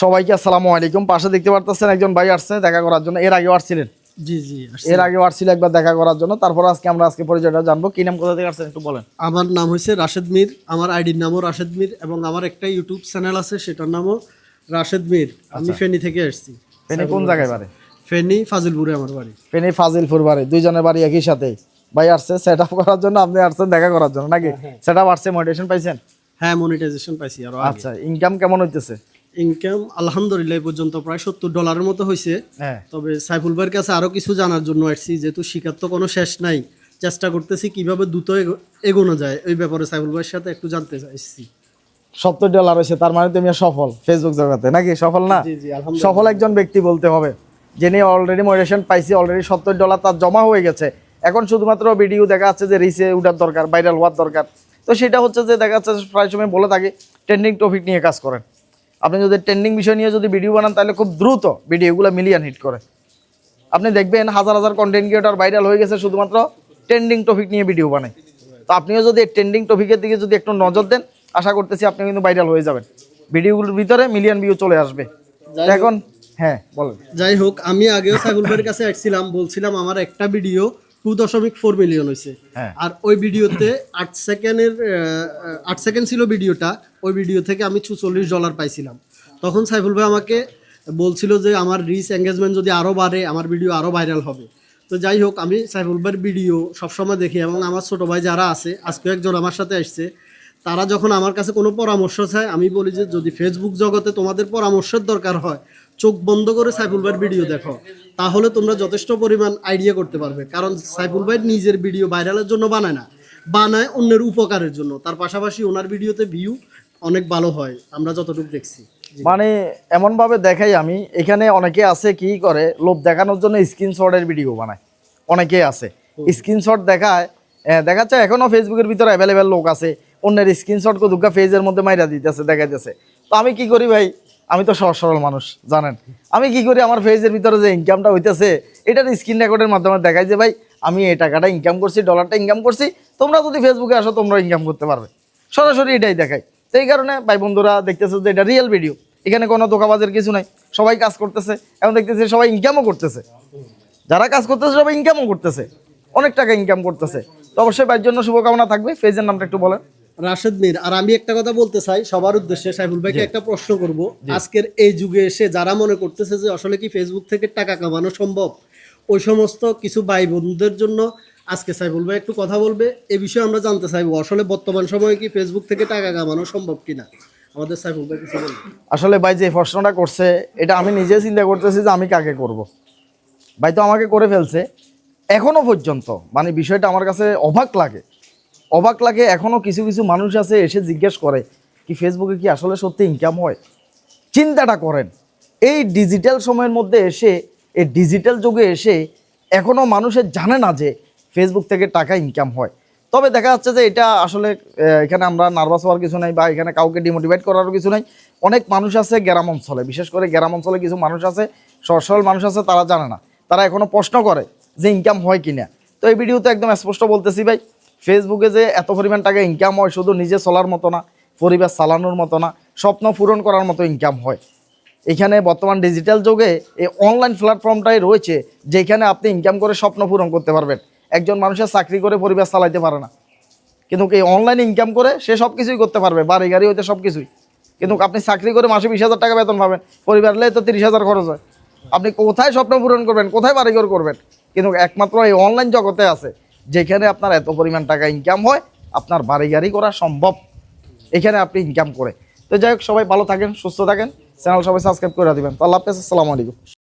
সবাইকে আসসালামু আলাইকুম। পাশে দেখতে পারতেছেন একজন ভাই আসছে দেখা করার জন্য। এর আগেও আসছিলেন? জি জি এর আগেও আসছিল একবার দেখা করার জন্য। তারপর আজকে আমরা আজকে পরিচয়টা জানব। কি নাম কোথা থেকে আসছেন একটু বলেন। আমার নাম হয়েছে রাশেদ মির। আমার আইডির নামও রাশেদ মির এবং আমার একটা ইউটিউব চ্যানেল আছে সেটার নামও রাশেদ মির। আমি ফেনী থেকে আসছি ফেনী কোন জায়গায় বাড়ি? ফেনী ফাজিলপুরে আমার বাড়ি। ফেনী ফাজিলপুর বাড়ি। দুইজনের বাড়ি একই সাথে। ভাই আসছে সেট আপ করার জন্য আপনি আসছেন দেখা করার জন্য নাকি? সেট আপ আসছে মোটিভেশন পাইছেন? হ্যাঁ মনিটাইজেশন পাইছি আরও আগে। আচ্ছা ইনকাম কেমন হইতেছে? ইনকাম আলহামদুলিল্লাহ পর্যন্ত প্রায় সত্তর ডলারের মতো হয়েছে হ্যাঁ। তবে সাইফুল ভাইয়ের কাছে আরও কিছু জানার জন্য আসছি যেহেতু শিকার তো কোনো শেষ নাই। চেষ্টা করতেছি কীভাবে দ্রুত এগোনো যায় ওই ব্যাপারে সাইফুল ভাইয়ের সাথে একটু জানতে চাইছি সত্তর ডলার হয়েছে তার মানে তুমি সফল ফেসবুক জগতে নাকি? সফল না? সফল একজন ব্যক্তি বলতে হবে যিনি অলরেডি মোটিভেশন পাইছি অলরেডি সত্তর ডলার তার জমা হয়ে গেছে। এখন শুধুমাত্র ভিডিও দেখা যাচ্ছে যে রিসে উঠার দরকার ভাইরাল হওয়ার দরকার। তো সেটা হচ্ছে যে দেখা যাচ্ছে প্রায় সময় বলে থাকি ট্রেন্ডিং টপিক নিয়ে কাজ করেন। আপনি যদি ট্রেন্ডিং বিষয় নিয়ে যদি ভিডিও বানান তাহলে খুব দ্রুত ভিডিওগুলো মিলিয়ন হিট করে। আপনি দেখবেন হাজার হাজার কন্টেন্ট ক্রিয়েটর ভাইরাল হয়ে গেছে শুধুমাত্র ট্রেন্ডিং টপিক নিয়ে ভিডিও বানায়। তো আপনিও যদি ট্রেন্ডিং টপিকের দিকে যদি একটু নজর দেন আশা করতেছি আপনি কিন্তু ভাইরাল হয়ে যাবেন। ভিডিওগুলোর ভিতরে মিলিয়ন ভিউ চলে আসবে। এখন হ্যাঁ বলেন। যাই হোক আমি আগেও সাইফুল ভাইয়ের কাছে আসছিলাম বলছিলাম আমার একটা ভিডিও টু দশমিক ফোর মিলিয়ন হয়েছে হ্যাঁ। আর ওই ভিডিওতে আট সেকেন্ডের আট সেকেন্ড ছিল ভিডিওটা ওই ভিডিও থেকে আমি চুচল্লিশ ডলার পাইছিলাম। তখন সাইফুল ভাই আমাকে বলছিল যে আমার রিচ এঙ্গেজমেন্ট যদি আরও বাড়ে আমার ভিডিও আরও ভাইরাল হবে। তো যাই হোক আমি সাইফুল ভাইয়ের ভিডিও সবসময় দেখি এবং আমার ছোট ভাই যারা আছে আজকে একজন আমার সাথে আসছে তারা যখন আমার কাছে কোনো পরামর্শ চায় আমি বলি যে যদি ফেসবুক জগতে তোমাদের পরামর্শের দরকার হয় চোখ বন্ধ করে সাইফুল ভাইয়ের ভিডিও দেখো। তাহলে তোমরা যথেষ্ট পরিমাণ আইডিয়া করতে পারবে। কারণ সাইফুল ভাই নিজের ভিডিও ভাইরালের জন্য বানায় না। বানায় অন্যের উপকারের জন্য। তার পাশাপাশি ওনার ভিডিওতে ভিউ অনেক ভালো হয়। আমরা যতটুকু দেখছি। মানে এমন ভাবে দেখাই আমি এখানে অনেকে আছে কি করে লোভ দেখানোর জন্য স্ক্রিনশটের ভিডিও বানায়। অনেকে আছে। স্ক্রিনশট দেখায় দেখাচ্ছে এখনও ফেসবুকের ভিতরে অ্যাভেলেবেল লোক আছে। অন্যের স্ক্রিনশট কো দুর্গা ফেজের মধ্যে মাইরা দিতেছে দেখাইতেছে। তো আমি কি করি ভাই? আমি তো সহজ সরল মানুষ, জানেন? আমি কি করি, আমার ফেজের ভিতরে যে ইনকামটা হইতেছে, এটার স্ক্রিন রেকর্ডের মাধ্যমে দেখাই যে, ভাই, আমি এই টাকাটা ইনকাম করছি ডলারটা ইনকাম করছি, তোমরা যদি ফেসবুকে আসো, তোমরা ইনকাম করতে পারবে। সরাসরি এটাই দেখাই। তো এই কারণে ভাই বন্ধুরা দেখতেছে যে এটা রিয়েল ভিডিও এখানে কোনো ধোকাবাজের কিছু নাই। সবাই কাজ করতেছে, এখন দেখতেছে সবাই ইনকামও করতেছে। যারা কাজ করতেছে, সবাই ইনকামও করতেছে। অনেক টাকা ইনকাম করতেছে। তো অবশ্যই ভাইয়ের জন্য শুভকামনা থাকবে। ফেজের নামটা একটু বলেন। রাশেদ মির আর আমি একটা কথা বলতে চাই সবার উদ্দেশ্যে সাইফুল ভাইকে একটা প্রশ্ন করব। আজকের এই যুগে এসে যারা মনে করতেছে যে আসলে কি ফেসবুক থেকে টাকা কামানো সম্ভব ওই সমস্ত কিছু ভাই বন্ধুদের জন্য আজকে সাইফুল ভাই একটু কথা বলবে। এ বিষয়ে আমরা জানতে চাইব আসলে বর্তমান সময়ে কি ফেসবুক থেকে টাকা কামানো সম্ভব কিনা? আমাদের সাইফুল ভাই কিছু বলবে আসলে ভাই যে প্রশ্নটা করছে এটা আমি নিজে চিন্তা করতেছি যে আমি কাকে করব। ভাই তো আমাকে করে ফেলছে এখনও পর্যন্ত। মানে বিষয়টা আমার কাছে অবাক লাগে। অবাক লাগে এখনও কিছু কিছু মানুষ আছে এসে জিজ্ঞেস করে কি ফেসবুকে কি আসলে সত্যি ইনকাম হয়? চিন্তাটা করেন, এই ডিজিটাল সময়ের মধ্যে এসে, এই ডিজিটাল যুগে এসে এখনও মানুষের জানে না যে ফেসবুক থেকে টাকা ইনকাম হয়। তবে দেখা যাচ্ছে যে এটা আসলে এখানে আমরা নার্ভাস হওয়ার কিছু নাই বা এখানে কাউকে ডিমোটিভেট করারও কিছু নাই। অনেক মানুষ আছে গ্রাম অঞ্চলে, বিশেষ করে গ্রাম অঞ্চলে কিছু মানুষ আছে, সহজ সরল মানুষ আছে, তারা জানে না। তারা এখনও প্রশ্ন করে যে ইনকাম হয় কি না তো এই ভিডিওতে একদম স্পষ্ট বলতেছি ভাই ফেসবুকে যে এত পরিমাণ টাকা ইনকাম হয়, শুধু নিজে চলার মতো না, পরিবার চালানোর মতো না, স্বপ্ন পূরণ করার মতো ইনকাম হয়। এখানে বর্তমান ডিজিটাল যুগে এই অনলাইন প্ল্যাটফর্মটাই রয়েছে, যেখানে আপনি ইনকাম করে স্বপ্ন পূরণ করতে পারবেন। একজন মানুষের চাকরি করে পরিবার চালাইতে পারে না। কিন্তু এই অনলাইন ইনকাম করে সে সব কিছুই করতে পারবে, বাড়ি গাড়ি হইতে সব কিছুই কিন্তু আপনি চাকরি করে মাসে বিশ হাজার টাকা বেতন পাবেন, পরিবার তো তিরিশ হাজার খরচ হয়। আপনি কোথায় স্বপ্ন পূরণ করবেন, কোথায় বাড়িঘর করবেন? কিন্তু একমাত্র এই অনলাইন জগতে আছে। যেখানে আপনার এত পরিমাণ টাকা ইনকাম হয়, আপনার বাড়ি গাড়ি করা সম্ভব। এখানে আপনি ইনকাম করে। তো যাই হোক, সবাই ভালো থাকেন, সুস্থ থাকেন। চ্যানেল সবাই সাবস্ক্রাইব করে দিবেন তো আল্লাহ হাফেজ, আসসালামু আলাইকুম।